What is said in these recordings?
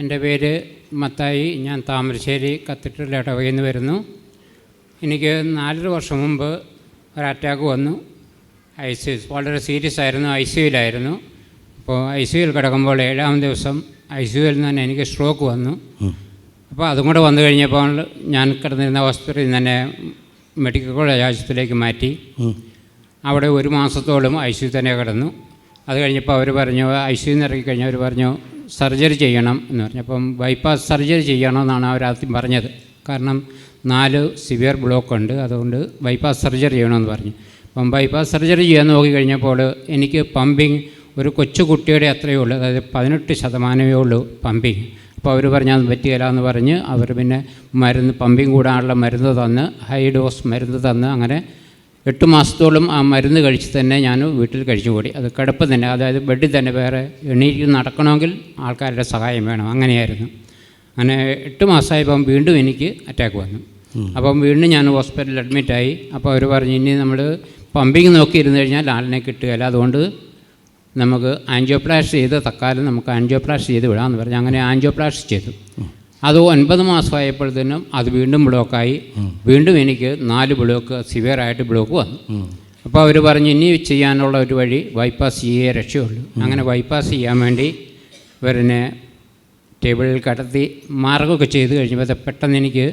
എന്റെ പേര് മത്തായി. ഞാൻ താമരശ്ശേരി കത്തീഡ്രൽ ഇടവകയിൽ നിന്ന് വരുന്നു. എനിക്ക് നാലര വർഷം മുമ്പ് ഒരു അറ്റാക്ക് വന്നു. ഐ സി വളരെ സീരിയസ് ആയിരുന്നു. ഐ സി യുയിലായിരുന്നു അപ്പോൾ ഐ സി യുയിൽ കിടക്കുമ്പോൾ ഏഴാം ദിവസം ഐ സി യുയിൽ നിന്ന് തന്നെ എനിക്ക് സ്ട്രോക്ക് വന്നു. അപ്പോൾ അതും കൂടെ വന്നു കഴിഞ്ഞപ്പോൾ ഞാൻ കിടന്നിരുന്ന ഹോസ്പിറ്റലിൽ നിന്ന് തന്നെ മെഡിക്കൽ കോളേജ് ആശുപത്രിയിലേക്ക് മാറ്റി. അവിടെ ഒരു മാസത്തോളം ഐ സി യു തന്നെ കിടന്നു. അത് കഴിഞ്ഞപ്പോൾ അവർ പറഞ്ഞു ഐ സി യുന്ന് ഇറങ്ങി കഴിഞ്ഞാൽ അവർ പറഞ്ഞു സർജറി ചെയ്യണം എന്ന് പറഞ്ഞു. അപ്പം ബൈപ്പാസ് സർജറി ചെയ്യണമെന്നാണ് അവർ ആദ്യം പറഞ്ഞത്. കാരണം നാല് സിവിയർ ബ്ലോക്ക് ഉണ്ട്. അതുകൊണ്ട് ബൈപ്പാസ് സർജറി ചെയ്യണമെന്ന് പറഞ്ഞു. അപ്പം ബൈപ്പാസ് സർജറി ചെയ്യാൻ നോക്കി കഴിഞ്ഞപ്പോൾ എനിക്ക് പമ്പിങ് ഒരു കൊച്ചു കുട്ടിയുടെ അത്രയേ ഉള്ളൂ. അതായത് പതിനെട്ട് ശതമാനമേ ഉള്ളൂ പമ്പിങ് അപ്പോൾ അവർ പറഞ്ഞാൽ അത് പറ്റിയില്ല എന്ന് പറഞ്ഞ് അവർ പിന്നെ മരുന്ന് പമ്പിങ് കൂടാനുള്ള മരുന്ന് തന്ന് ഹൈ ഡോസ് മരുന്ന് തന്ന് അങ്ങനെ എട്ട് മാസത്തോളം ആ മരുന്ന് കഴിച്ച് തന്നെ ഞാൻ വീട്ടിൽ കഴിച്ചു കൂടി അത് കിടപ്പ് തന്നെ അതായത് ബെഡിൽ തന്നെ വേറെ എണീറ്റ് നടക്കണമെങ്കിൽ ആൾക്കാരുടെ സഹായം വേണം. അങ്ങനെയായിരുന്നു. അങ്ങനെ എട്ട് മാസമായപ്പം വീണ്ടും എനിക്ക് അറ്റാക്ക് വന്നു. അപ്പം വീണ്ടും ഞാൻ ഹോസ്പിറ്റലിൽ അഡ്മിറ്റായി അപ്പോൾ അവർ പറഞ്ഞു ഇനി നമ്മൾ പമ്പിങ് നോക്കിയിരുന്നു കഴിഞ്ഞാൽ ആളിനെ കിട്ടുകയില്ല. അതുകൊണ്ട് നമുക്ക് ആൻജിയോപ്ലാസ്റ്റ് ചെയ്ത് തക്കാലം നമുക്ക് ആൻജിയോപ്ലാസ്റ്റ് ചെയ്ത് വിടാമെന്ന് പറഞ്ഞു. അങ്ങനെ ആൻജിയോപ്ലാസ്റ്റ് ചെയ്തു. അത് ഒൻപത് മാസമായപ്പോഴത്തേനും അത് വീണ്ടും ബ്ലോക്കായി. വീണ്ടും എനിക്ക് നാല് ബ്ലോക്ക് സിവിയറായിട്ട് ബ്ലോക്ക് വന്നു. അപ്പോൾ അവർ പറഞ്ഞു ഇനി ചെയ്യാനുള്ള ഒരു വഴി ബൈപ്പാസ് ചെയ്യേ രക്ഷയുള്ളൂ. അങ്ങനെ ബൈപ്പാസ് ചെയ്യാൻ വേണ്ടി ഇവരെന്നെ ടേബിളിൽ കടത്തി മാർഗമൊക്കെ ചെയ്ത് കഴിഞ്ഞപ്പോൾ പെട്ടെന്ന് എനിക്ക്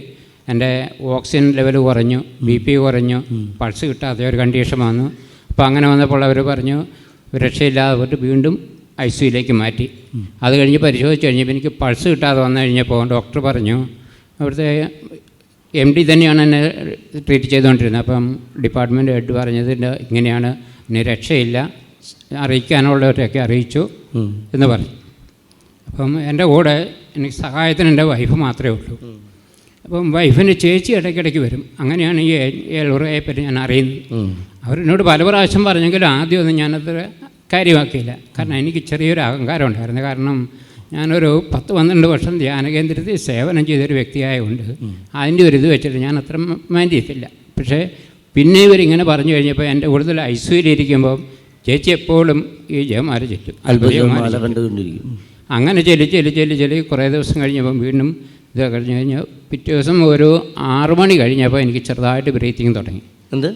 എന്റെ ഓക്സിജൻ ലെവൽ കുറഞ്ഞു ബി പി കുറഞ്ഞു പൾസ് കിട്ടാത്ത ഒരു കണ്ടീഷൻ വന്നു. അപ്പോൾ അങ്ങനെ വന്നപ്പോൾ അവർ പറഞ്ഞു രക്ഷയില്ലാതെ പോയിട്ട് വീണ്ടും ഐ സിയിലേക്ക് മാറ്റി. അത് കഴിഞ്ഞ് പരിശോധിച്ച് കഴിഞ്ഞപ്പോൾ എനിക്ക് പൾസ് കിട്ടാതെ വന്നു കഴിഞ്ഞപ്പോൾ ഡോക്ടർ പറഞ്ഞു അവിടുത്തെ എം ഡി തന്നെയാണ് എന്നെ ട്രീറ്റ് ചെയ്തുകൊണ്ടിരുന്നത്. അപ്പം ഡിപ്പാർട്ട്മെന്റ് ഹെഡ് പറഞ്ഞത് "ഇല്ല, ഇങ്ങനെയാണ് ഇനി രക്ഷയില്ല അറിയിക്കാനുള്ളവരെയൊക്കെ അറിയിച്ചു എന്ന് പറഞ്ഞു. അപ്പം എന്റെ കൂടെ എനിക്ക് സഹായത്തിന് എന്റെ വൈഫ് മാത്രമേ ഉള്ളൂ. അപ്പം വൈഫിന്റെ ചേച്ചി ഇടയ്ക്കിടയ്ക്ക് വരും. അങ്ങനെയാണ് ഈ ഏലുറയെ പറ്റി ഞാൻ അറിയുന്നത്. അവരെന്നോട് പല പ്രാവശ്യം പറഞ്ഞെങ്കിലും ആദ്യമൊന്നും ഞാനത്ര കാര്യമാക്കിയില്ല. കാരണം എനിക്ക് ചെറിയൊരു അഹങ്കാരം ഉണ്ടായിരുന്നു കാരണം ഞാനൊരു പത്ത് പന്ത്രണ്ട് വർഷം ധ്യാന കേന്ദ്രത്തിൽ സേവനം ചെയ്തൊരു വ്യക്തിയായതുകൊണ്ട് അതിന്റെ ഒരു ഇത് വെച്ചിട്ട് ഞാൻ അത്ര മൈൻഡ് ചെയ്തില്ല പക്ഷേ പിന്നെ ഇവരിങ്ങനെ പറഞ്ഞു കഴിഞ്ഞപ്പോൾ എന്റെ കൂടുതൽ ഐശ്വര്യയിരിക്കുമ്പോൾ ചേച്ചി എപ്പോഴും ഈ ജയമാല ചുറ്റും അങ്ങനെ ചെല്ലി ചെല്ലി ചെല്ലി ചെല്ലി കുറേ ദിവസം കഴിഞ്ഞപ്പം വീണ്ടും ഇത് കഴിഞ്ഞ് കഴിഞ്ഞ് പിറ്റേ ദിവസം ഒരു ആറു മണി കഴിഞ്ഞപ്പോൾ എനിക്ക് ചെറുതായിട്ട് ബ്രീത്തിങ് തുടങ്ങി. എന്ത്?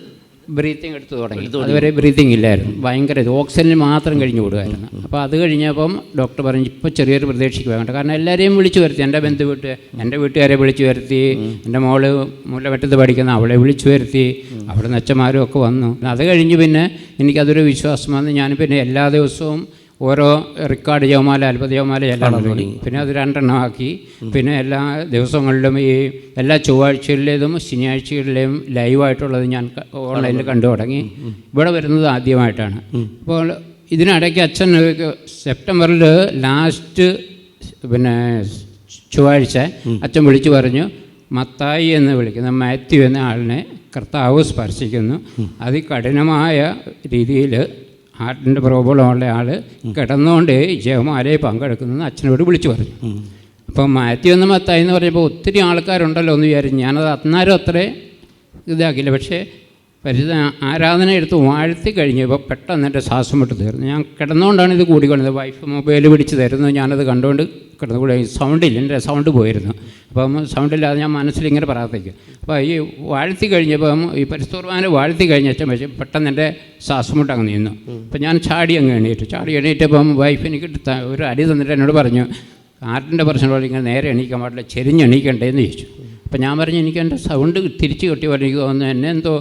ബ്രീത്തിങ് എടുത്തു തുടങ്ങി. അതുവരെ ബ്രീത്തിങ് ഇല്ലായിരുന്നു. ഭയങ്കര ഇത് ഓക്സിജനിൽ മാത്രം കഴിഞ്ഞു വിടുമായിരുന്നു അപ്പോൾ അത് കഴിഞ്ഞപ്പം ഡോക്ടർ പറഞ്ഞു ഇപ്പോൾ ചെറിയൊരു പ്രതീക്ഷയ്ക്ക് വേണ്ട. കാരണം എല്ലാവരെയും വിളിച്ചു വരുത്തി. എന്റെ ബന്ധു വീട്ട് എന്റെ വീട്ടുകാരെ വിളിച്ചു വരുത്തി. എന്റെ മോൾ മുല്ലമറ്റത്ത് പഠിക്കുന്ന അവളെ വിളിച്ചു വരുത്തി. അവിടെ നിന്ന് അച്ഛന്മാരും ഒക്കെ വന്നു. അത് കഴിഞ്ഞ് പിന്നെ എനിക്കതൊരു വിശ്വാസം വന്ന് ഞാൻ പിന്നെ എല്ലാ ദിവസവും ഓരോ റെക്കോർഡ് ജവമാല അത്ഭുത ജവമാല എല്ലാം തുടങ്ങി. പിന്നെ അത് രണ്ടെണ്ണം ആക്കി. പിന്നെ എല്ലാ ദിവസങ്ങളിലും ഈ എല്ലാ ചൊവ്വാഴ്ചകളിലേതും ശനിയാഴ്ചകളിലെയും ലൈവായിട്ടുള്ളത് ഞാൻ ഓൺലൈനിൽ കണ്ടു തുടങ്ങി. ഇവിടെ വരുന്നത് ആദ്യമായിട്ടാണ്. അപ്പോൾ ഇതിനിടയ്ക്ക് അച്ഛൻ സെപ്റ്റംബറിൽ ലാസ്റ്റ് പിന്നെ ചൊവ്വാഴ്ച അച്ഛൻ വിളിച്ചു പറഞ്ഞു മത്തായി എന്ന് വിളിക്കുന്ന മാത്യു എന്ന ആളിനെ കർത്താവ് സ്പർശിക്കുന്നു. അതികഠിനമായ രീതിയിൽ ഹാർട്ടിന്റെ പ്രോബ്ലമുള്ള ആൾ കിടന്നുകൊണ്ട് ജയമാരെ പങ്കെടുക്കുന്നതെന്ന് അച്ഛനോട് വിളിച്ചു പറഞ്ഞു. അപ്പം മാത്യു എന്ന് മത്തായി എന്ന് പറഞ്ഞപ്പോൾ ഒത്തിരി ആൾക്കാരുണ്ടല്ലോ എന്ന് വിചാരിച്ചു. ഞാനത് അന്നേരം അത്രേ ഇതാക്കില്ല പക്ഷേ പരിശുദ്ധ ആരാധന എടുത്ത് വാഴ്ത്തി കഴിഞ്ഞപ്പോൾ പെട്ടെന്ന് എന്റെ ശ്വാസം വിട്ട് തീർന്നു. ഞാൻ കിടന്നുകൊണ്ടാണ് ഇത് കൂടിക്കൊണ്ടത് വൈഫ് മൊബൈൽ പിടിച്ച് തരുന്നു ഞാനത് കണ്ടുകൊണ്ട് കിടന്നു കൂടി സൗണ്ടില്ല എന്റെ സൗണ്ട് പോയിരുന്നു. അപ്പം സൗണ്ടില്ലാതെ ഞാൻ മനസ്സിൽ ഇങ്ങനെ പ്രാർത്ഥിക്കും. അപ്പോൾ ഈ വാഴ്ത്തി കഴിഞ്ഞപ്പം ഈ പരിസ്ഥുർവാനെ വാഴ്ത്തി കഴിഞ്ഞ പക്ഷേ പെട്ടെന്ന് എന്റെ ശ്വാസം മുട്ട് അങ്ങ് നിന്നു. അപ്പം ഞാൻ ചാടി അങ്ങ് എണീറ്റു. ചാടി എണീറ്റപ്പം വൈഫ് എനിക്ക് ഒരു അടി തന്നിട്ട് എന്നോട് പറഞ്ഞു ആർട്ടിന്റെ പ്രശ്നമുള്ള ഇങ്ങനെ നേരെ എണീക്കാൻ പാടില്ല ചെരിഞ്ഞ് എണീക്കണ്ടേ എന്ന് ചോദിച്ചു. അപ്പം ഞാൻ പറഞ്ഞു എനിക്ക് എന്റെ സൗണ്ട് തിരിച്ച് കിട്ടിയ പോലെ എനിക്ക് തോന്നുന്നു എന്നെ എന്തോ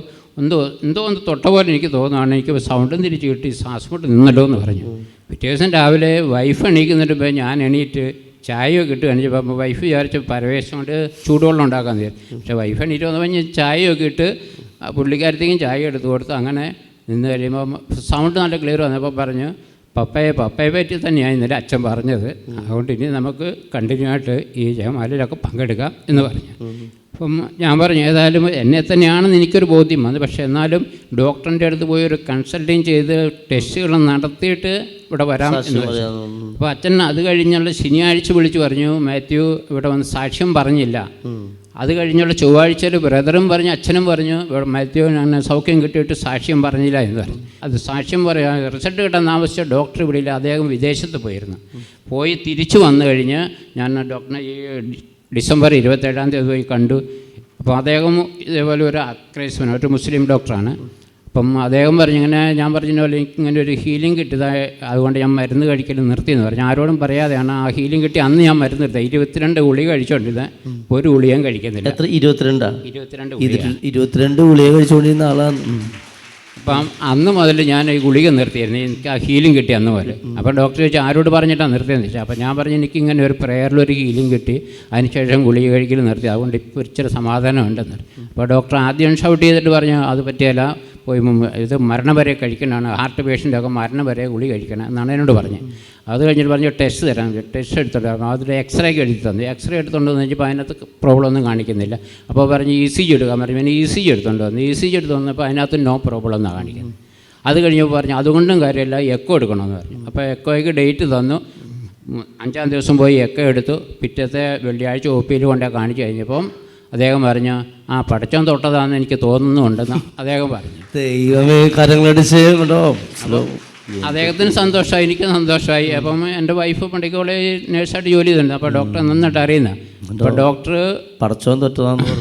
എന്തോ എന്തോ ഒന്ന് തൊട്ട പോലെ എനിക്ക് തോന്നുകയാണ് എനിക്ക് സൗണ്ടും തിരിച്ച് കിട്ടി ശ്വാസം മുട്ട് നിന്നല്ലോ എന്ന് പറഞ്ഞു. പിറ്റേ ദിവസം രാവിലെ വൈഫ് എണീക്കുന്നുണ്ട് ഇപ്പോൾ ഞാൻ എണീറ്റ് ചായയൊക്കെ ഇട്ട് കഴിഞ്ഞപ്പോൾ വൈഫ് വിചാരിച്ച് പരവേശം കൊണ്ട് ചൂടുവെള്ളം ഉണ്ടാക്കാൻ വിചാരിച്ചു. പക്ഷേ വൈഫ് എണീറ്റ് വന്നപ്പോൾ ഞാൻ ചായയൊക്കെ ഇട്ട് പുള്ളിക്കാരത്തേക്കും ചായ എടുത്ത് കൊടുത്ത് അങ്ങനെ നിന്ന് കഴിയുമ്പോൾ സൗണ്ട് നല്ല ക്ലിയർ വന്നപ്പോൾ പറഞ്ഞു പപ്പയെ പപ്പയെ പറ്റി തന്നെയാണ് ഇന്നലെ അച്ഛൻ പറഞ്ഞത്. അതുകൊണ്ട് ഇനി നമുക്ക് കണ്ടിന്യൂ ആയിട്ട് ഈ ജയമാലയിലൊക്കെ പങ്കെടുക്കാം എന്ന് പറഞ്ഞു. അപ്പം ഞാൻ പറഞ്ഞു ഏതായാലും എന്നെ തന്നെയാണെന്ന് എനിക്കൊരു ബോധ്യം. വന്നു പക്ഷേ എന്നാലും ഡോക്ടറിന്റെ അടുത്ത് പോയി ഒരു കൺസൾട്ടിങ് ചെയ്ത് ടെസ്റ്റുകൾ നടത്തിയിട്ട് ഇവിടെ വരാം എന്ന് അപ്പോൾ അച്ഛൻ അത് കഴിഞ്ഞുള്ള ശനിയാഴ്ച വിളിച്ചു പറഞ്ഞു മാത്യു ഇവിടെ വന്ന് സാക്ഷ്യം പറഞ്ഞില്ല. അത് കഴിഞ്ഞുള്ള ചൊവ്വാഴ്ചയിൽ ബ്രദറും പറഞ്ഞു അച്ഛനും പറഞ്ഞു ഇവിടെ മാത്യു അങ്ങനെ സൗഖ്യം കിട്ടിയിട്ട് സാക്ഷ്യം പറഞ്ഞില്ല എന്ന് പറഞ്ഞു. അത് സാക്ഷ്യം പറയാൻ റിസൾട്ട് കിട്ടാൻ താമസിച്ച ഡോക്ടർ ഇവിടെ ഇല്ല അദ്ദേഹം വിദേശത്ത് പോയിരുന്നു. പോയി തിരിച്ചു വന്നു കഴിഞ്ഞ് ഞാൻ ഡോക്ടറിനെ ഈ ഡിസംബർ ഇരുപത്തേഴാം തീയതി പോയി കണ്ടു. അപ്പോൾ അദ്ദേഹം ഇതേപോലെ ഒരു അക്രൈസ്മൻ ഒരു മുസ്ലിം ഡോക്ടറാണ്. അപ്പം അദ്ദേഹം പറഞ്ഞു ഇങ്ങനെ ഞാൻ പറഞ്ഞ പോലെ എനിക്ക് ഇങ്ങനെ ഒരു ഹീലിംഗ് കിട്ടിയതായ അതുകൊണ്ട് ഞാൻ മരുന്ന് കഴിക്കൽ നിർത്തിയെന്ന് പറഞ്ഞു. ആരോടും പറയാതെയാണ് ആ ഹീലിംഗ് കിട്ടി അന്ന് ഞാൻ മരുന്ന് നിർത്തി ഇരുപത്തിരണ്ട് ഗുളിക കഴിച്ചുകൊണ്ടിരുന്നത് ഒരു ഗുളികയും കഴിക്കുന്നില്ല. എത്ര? ഇരുപത്തിരണ്ടാ? ഇരുപത്തിരണ്ട് ഇരുപത്തിരണ്ട് ഗുളിക കഴിച്ചുകൊണ്ടിരുന്ന ആളാണ്. അപ്പം അന്ന് മുതൽ ഞാൻ ഈ ഗുളിക നിർത്തിയിരുന്നു. എനിക്ക് ആ ഹീലിംഗ് കിട്ടി അന്ന് മുതൽ. അപ്പോൾ ഡോക്ടർ ചോദിച്ചു ആരോട് പറഞ്ഞിട്ടാണ് നിർത്തിയെന്ന് ചോദിച്ചാൽ അപ്പോൾ ഞാൻ പറഞ്ഞു എനിക്ക് ഇങ്ങനെ ഒരു പ്രേയറിൽ ഒരു ഹീലിംഗ് കിട്ടി. അതിനുശേഷം ഗുളിക കഴിക്കൽ നിർത്തി. അതുകൊണ്ട് ഇപ്പോൾ ഇച്ചിരി സമാധാനം ഉണ്ടെന്ന്. അപ്പോൾ ഡോക്ടർ ആദ്യം ഷൗട്ട് ചെയ്തിട്ട് പറഞ്ഞു അത് പറ്റിയല്ല. ഇത് മരണം വരെ കഴിക്കണമാണ് ഹാർട്ട് പേഷ്യന്റൊക്കെ മരണം വരെ ഗുളി കഴിക്കണം എന്നാണ് എന്നോട് പറഞ്ഞത് അത് കഴിഞ്ഞിട്ട് പറഞ്ഞു ടെസ്റ്റ് തരാൻ ടെസ്റ്റ് എടുത്തോണ്ട് അതിൽ എക്സ്റേ ഒക്കെ എടുത്ത് തന്നു. എക്സ്റേ എടുത്തോണ്ട് വന്നു കഴിഞ്ഞപ്പോൾ അതിനകത്ത് പ്രോബ്ലം ഒന്നും കാണിക്കുന്നില്ല. അപ്പോൾ പറഞ്ഞ് ഇ സി ജി എടുക്കാൻ പറഞ്ഞു. പിന്നെ ഇ സി ജി എടുത്തോണ്ട്? വന്നു ഇ സി ജി എടുത്ത് വന്നപ്പോൾ അതിനകത്ത് നോ പ്രോബ്ലം എന്നാണ് കാണിക്കുന്നത് അത് കഴിഞ്ഞപ്പോൾ പറഞ്ഞു അതുകൊണ്ടും കാര്യമില്ല എക്കോ എടുക്കണമെന്ന് പറഞ്ഞു. അപ്പോൾ എക്കോയ്ക്ക് ഡേറ്റ് തന്നു. അഞ്ചാം ദിവസം പോയി എക്കോ എടുത്തു. പിറ്റത്തെ വെള്ളിയാഴ്ച ഒ പിയിൽ കൊണ്ടേ കാണിച്ചു കഴിഞ്ഞപ്പം അദ്ദേഹം പറഞ്ഞു ആ പടച്ചോൻ തൊട്ടതാണെന്ന് എനിക്ക് തോന്നുന്നുണ്ടെന്ന് അദ്ദേഹം പറഞ്ഞു. ദൈവമേ കരങ്ങളടിച്ച് കേട്ടോ അദ്ദേഹത്തിന് സന്തോഷമായി എനിക്ക് സന്തോഷമായി. അപ്പം എന്റെ വൈഫ് മെഡിക്കൽ കോളേജ് നേഴ്സായിട്ട് ജോലി ചെയ്തിട്ടുണ്ട്. അപ്പോൾ ഡോക്ടർ നന്നായിട്ട് അറിയുന്ന. അപ്പോൾ ഡോക്ടർ പടച്ചോൻ പറഞ്ഞു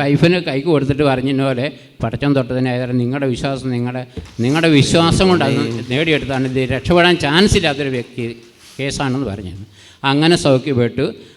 വൈഫിന് കൈക്ക് കൊടുത്തിട്ട് പറഞ്ഞ പോലെ പടച്ചോൻ തൊട്ടതിന് ഏതായാലും നിങ്ങളുടെ വിശ്വാസം നിങ്ങളുടെ നിങ്ങളുടെ വിശ്വാസം കൊണ്ട് അത് നേടിയെടുത്താണ് ഇത് രക്ഷപ്പെടാൻ ചാൻസ് ഇല്ലാത്തൊരു വ്യക്തി കേസാണെന്ന് പറഞ്ഞു അങ്ങനെ സൗഖ്യപ്പെട്ടു.